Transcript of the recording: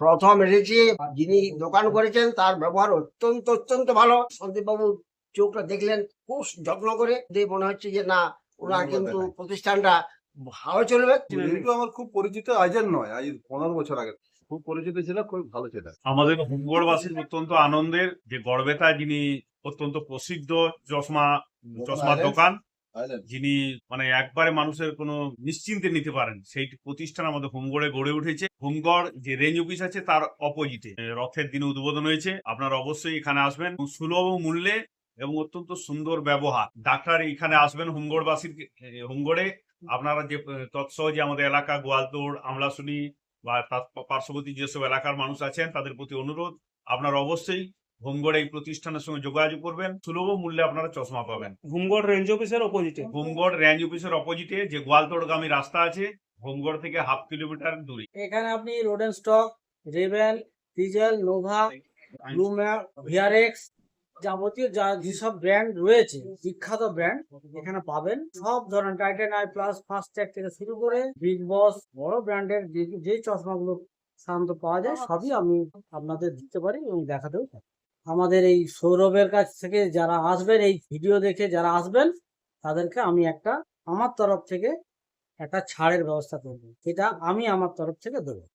প্রথম এসেছি যিনি দোকান করেছেন তার ব্যবহার অত্যন্ত অত্যন্ত ভালো। সন্দীপ বাবু চোখটা দেখলেন খুব যত্ন করে। মনে হচ্ছে যে না ওনার কিন্তু প্রতিষ্ঠানটা ভালো চলবে। কিন্তু আমার খুব পরিচিত আজের নয় আজ পনেরো বছর আগে। খুব পরিচিত ছিল খুব ভালো ছিল। আমাদের হুমগড়বাসীর অত্যন্ত আনন্দের যে গড়বেতা যিনি অত্যন্ত প্রসিদ্ধ চশমা চশমার দোকান। যিনি মানে একবারে মানুষের কোনো নিশ্চিন্তে নিতে পারেন। সেই প্রতিষ্ঠান আমাদের হোমগড়ে গড়ে উঠেছে। হোমগড় যে রেঞ্জ অফিস আছে তার অপোজিটে। রথের দিনে উদ্বোধন হয়েছে। আপনারা অবশ্যই এখানে আসবেন। সুলভ মূল্যে এবং অত্যন্ত সুন্দর ব্যবহার। ডাক্তার এখানে আসবেন হোমগড়বাসীর হোমগড়ে আপনারা যে তৎসহ যে আমাদের এলাকা, গোয়ালতোড়, আমলাশুনি বা তার পার্শ্ববর্তী যেসব এলাকার মানুষ আছেন, তাদের প্রতি অনুরোধ। আপনারা অবশ্যই হোমগড় এই প্রতিষ্ঠানের সঙ্গে যোগাযোগ করবেন। সুলভ মূল্যে আপনারা চশমা পাবেন। হোমগড় রেঞ্জ অফিসের অপোজিটে হোমগড় রেঞ্জ অফিসের অপোজিটে যে গোয়ালতোড়গামী রাস্তা আছে হোমগড় থেকে হাফ কিলোমিটার দূরে। এখানে আপনি রোডেন স্টক রেবেল ডিজেল নোভা ব্লুম্যার ভিআরএক্স যাবতীয় যা যেসব ব্র্যান্ড রয়েছে বিখ্যাত ব্র্যান্ড এখানে পাবেন। সব ধরনের Titan I plus first tag থেকে শুরু করে বিগ বস বড় ব্র্যান্ডের যে যে চশমাগুলো সাধারণত পাওয়া যায় সবই আমি আপনাদের দিতে পারি এবং দেখাতেও পারি। আমাদের এই সৌরভের কাছ থেকে যারা আসবেন, এই ভিডিও দেখে যারা আসবেন, তাদেরকে আমি একটা আমার তরফ থেকে একটা ছাড়ের ব্যবস্থা করব। এটা আমি আমার তরফ থেকে দেবো।